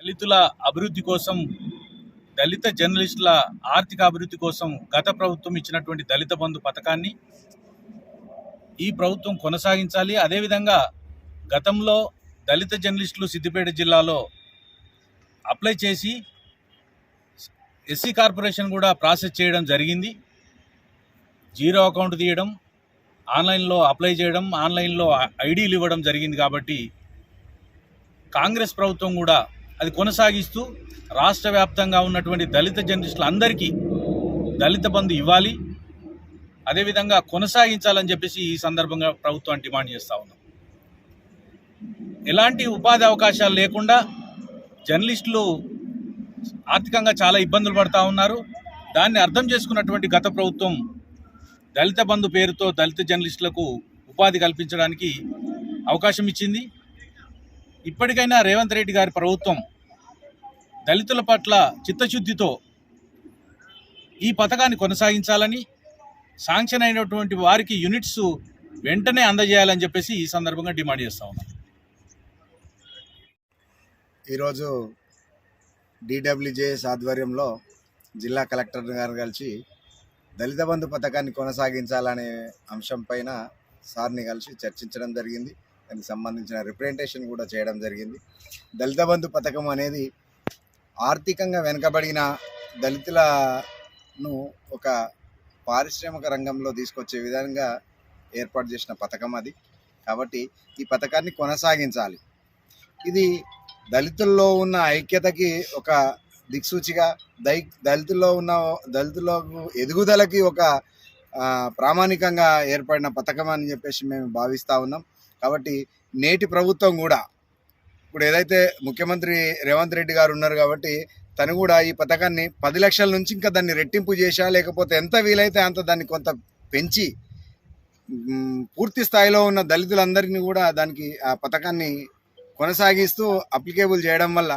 దళితుల అభివృద్ధి కోసం దళిత జర్నలిస్టుల ఆర్థిక అభివృద్ధి కోసం గత ప్రభుత్వం ఇచ్చినటువంటి దళిత బంధు పథకాన్ని ఈ ప్రభుత్వం కొనసాగించాలి. అదేవిధంగా గతంలో దళిత జర్నలిస్టులు సిద్దిపేట జిల్లాలో అప్లై చేసి ఎస్సీ కార్పొరేషన్ కూడా ప్రాసెస్ చేయడం జరిగింది. జీరో అకౌంట్ తీయడం ఆన్లైన్లో అప్లై చేయడం ఆన్లైన్లో ఐడీలు ఇవ్వడం జరిగింది కాబట్టి కాంగ్రెస్ ప్రభుత్వం కూడా అది కొనసాగిస్తూ రాష్ట్ర వ్యాప్తంగా ఉన్నటువంటి దళిత జర్నలిస్టులు అందరికీ దళిత బంధు ఇవ్వాలి. అదేవిధంగా కొనసాగించాలని చెప్పేసి ఈ సందర్భంగా ప్రభుత్వాన్ని డిమాండ్ చేస్తూ ఉన్నాం. ఎలాంటి ఉపాధి అవకాశాలు లేకుండా జర్నలిస్టులు ఆర్థికంగా చాలా ఇబ్బందులు పడతా ఉన్నారు. దాన్ని అర్థం చేసుకున్నటువంటి గత ప్రభుత్వం దళిత బంధు పేరుతో దళిత జర్నలిస్టులకు ఉపాధి కల్పించడానికి అవకాశం ఇచ్చింది. ఇప్పటికైనా రేవంత్ రెడ్డి గారి ప్రభుత్వం దళితుల పట్ల చిత్తశుద్ధితో ఈ పథకాన్ని కొనసాగించాలని శాంక్షన్ అయినటువంటి వారికి యూనిట్స్ వెంటనే అందజేయాలని చెప్పేసి ఈ సందర్భంగా డిమాండ్ చేస్తా ఉన్నాం. ఈరోజు డిడబ్ల్యూజేఎస్ ఆధ్వర్యంలో జిల్లా కలెక్టర్ గారు కలిసి దళిత బంధు పథకాన్ని కొనసాగించాలనే అంశం పైన సార్ని కలిసి చర్చించడం జరిగింది. దానికి సంబంధించిన రిప్రజెంటేషన్ కూడా చేయడం జరిగింది. దళిత బంధు పథకం అనేది ఆర్థికంగా వెనుకబడిన దళితులను ఒక పారిశ్రామిక రంగంలో తీసుకొచ్చే విధంగా ఏర్పాటు చేసిన పథకం అది. కాబట్టి ఈ పథకాన్ని కొనసాగించాలి. ఇది దళితుల్లో ఉన్న ఐక్యతకి ఒక దిక్సూచిగా దై దళితుల్లో ఉన్న దళితులకు ఎదుగుదలకి ఒక ప్రామాణికంగా ఏర్పడిన పథకం అని చెప్పేసి మేము భావిస్తూ ఉన్నాం. కాబట్టి నేటి ప్రభుత్వం కూడా ఇప్పుడు ఏదైతే ముఖ్యమంత్రి రేవంత్ రెడ్డి గారు ఉన్నారు కాబట్టి తను కూడా ఈ పథకాన్ని పది లక్షల నుంచి ఇంకా దాన్ని రెట్టింపు చేశా లేకపోతే ఎంత వీలైతే అంత దాన్ని కొంత పెంచి పూర్తి స్థాయిలో ఉన్న దళితులందరినీ కూడా దానికి ఆ పథకాన్ని కొనసాగిస్తూ అప్లికేబుల్ చేయడం వల్ల